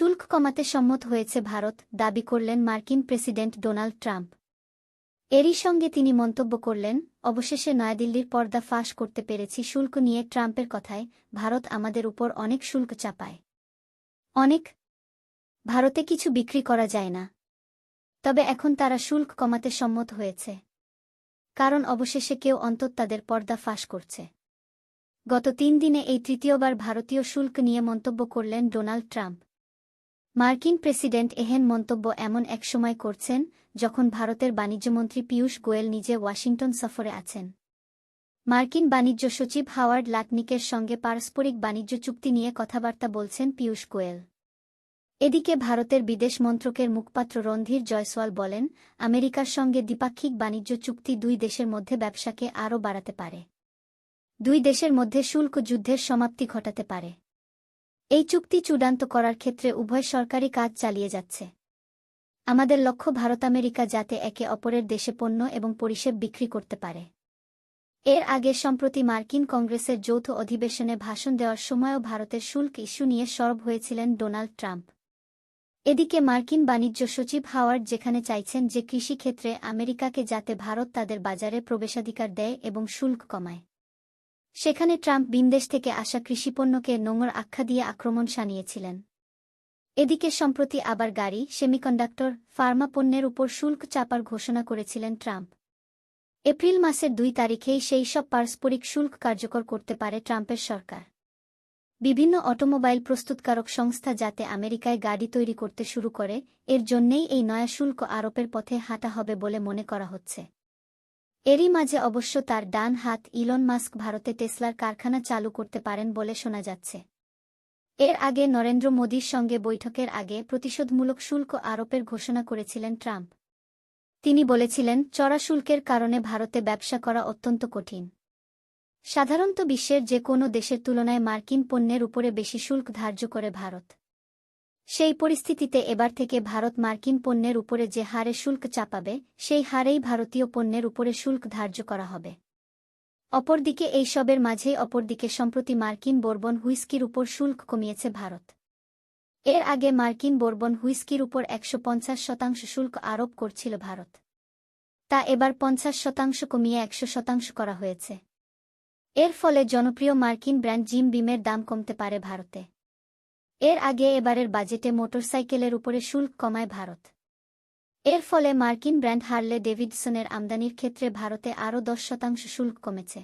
শুল্ক কমাতে সম্মত হয়েছে ভারত, দাবি করলেন মার্কিন প্রেসিডেন্ট ডোনাল্ড ট্রাম্প। এরই সঙ্গে তিনি মন্তব্য করলেন, অবশেষে নয়াদিল্লির পর্দা ফাঁস করতে পেরেছি শুল্ক নিয়ে ট্রাম্পের কথায়, ভারত আমাদের উপর অনেক শুল্ক চাপায়। অনেক? ভারতে কিছু বিক্রি করা যায় না। তবে এখন তারা শুল্ক কমাতে সম্মত হয়েছে। কারণ অবশেষে কেউ অন্তত তাদের পর্দা ফাঁস করছে। গত তিন দিনে এই তৃতীয়বার ভারতীয় শুল্ক নিয়ে মন্তব্য করলেন ডোনাল্ড ট্রাম্প। মার্কিন প্রেসিডেন্ট এহেন মন্তব্য এমন এক সময় করছেন, যখন ভারতের বাণিজ্যমন্ত্রী পীয়ূষ গোয়েল নিজে ওয়াশিংটন সফরে আছেন। মার্কিন বাণিজ্য সচিব হাওয়ার্ড লাটনিকের সঙ্গে পারস্পরিক বাণিজ্য চুক্তি নিয়ে কথাবার্তা বলছেন পীয়ূষ গোয়েল। এদিকে ভারতের বিদেশ মন্ত্রকের মুখপাত্র রণধীর জয়সওয়াল বলেন, আমেরিকার সঙ্গে দ্বিপাক্ষিক বাণিজ্য চুক্তি দুই দেশের মধ্যে ব্যবসাকে আরও বাড়াতে পারে। দুই দেশের মধ্যে শুল্ক যুদ্ধের সমাপ্তি ঘটাতে পারে। এই চুক্তি চূড়ান্ত করার ক্ষেত্রে উভয় সরকারি কাজ চালিয়ে যাচ্ছে। আমাদের লক্ষ্য ভারত আমেরিকা যাতে একে অপরের দেশে পণ্য এবং পরিষেব বিক্রি করতে পারে। এর আগে সম্প্রতি মার্কিন কংগ্রেসের যৌথ অধিবেশনে ভাষণ দেওয়ার সময়ও ভারতের শুল্ক ইস্যু নিয়ে সরব হয়েছিলেন ডোনাল্ড ট্রাম্প। এদিকে মার্কিন বাণিজ্য সচিব হাওয়ার্ড যেখানে চাইছেন যে কৃষিক্ষেত্রে আমেরিকাকে যাতে ভারত তাদের বাজারে প্রবেশাধিকার দেয় এবং শুল্ক কমায়। সেখানে ট্রাম্প বিনদেশ থেকে আসা কৃষিপণ্যকে নোংর আখ্যা দিয়ে আক্রমণ সানিয়েছিলেন এদিকে সম্প্রতি আবার গাড়ি, সেমিকন্ডাক্টর, ফার্মা পণ্যের উপর শুল্ক চাপার ঘোষণা করেছিলেন ট্রাম্প। এপ্রিল মাসের দুই তারিখেই সেই সব পারস্পরিক শুল্ক কার্যকর করতে পারে ট্রাম্পের সরকার। বিভিন্ন অটোমোবাইল প্রস্তুতকারক সংস্থা যাতে আমেরিকায় গাড়ি তৈরি করতে শুরু করে, এর জন্যেই এই নয়া শুল্ক আরোপের পথে হাঁটা হবে বলে মনে করা হচ্ছে। এরই মাঝে অবশ্য তার ডান হাত ইলন মাস্ক ভারতে টেসলার কারখানা চালু করতে পারেন বলে শোনা যাচ্ছে। এর আগে নরেন্দ্র মোদীর সঙ্গে বৈঠকের আগে প্রতিশোধমূলক শুল্ক আরোপের ঘোষণা করেছিলেন ট্রাম্প। তিনি বলেছিলেন, চড়া শুল্কের কারণে ভারতে ব্যবসা করা অত্যন্ত কঠিন। সাধারণত বিশ্বের যে কোনো দেশের তুলনায় মার্কিন পণ্যের উপরে বেশি শুল্ক ধার্য করে ভারত। সেই পরিস্থিতিতে এবার থেকে ভারত মার্কিন পণ্যের উপরে যে হারে শুল্ক চাপাবে, সেই হারেই ভারতীয় পণ্যের উপরে শুল্ক ধার্য করা হবে। অপরদিকে এই সবের মাঝেই অপরদিকে সম্প্রতি মার্কিন বোরবন হুইস্কির উপর শুল্ক কমিয়েছে ভারত। এর আগে মার্কিন বোরবন হুইস্কির উপর একশো পঞ্চাশ শতাংশ শুল্ক আরোপ করছিল ভারত। তা এবার পঞ্চাশ শতাংশ কমিয়ে একশো শতাংশ করা হয়েছে। এর ফলে জনপ্রিয় মার্কিন ব্র্যান্ড জিম বিমের দাম কমতে পারে ভারতে। এর আগে এবারের বাজেটে মোটরসাইকেলের উপরে শুল্ক কমায় ভারত। এর ফলে মার্কিন ব্র্যান্ড হারলে ডেভিডসনের আমদানির ক্ষেত্রে ভারতে আরও দশ শতাংশ শুল্ক কমেছে।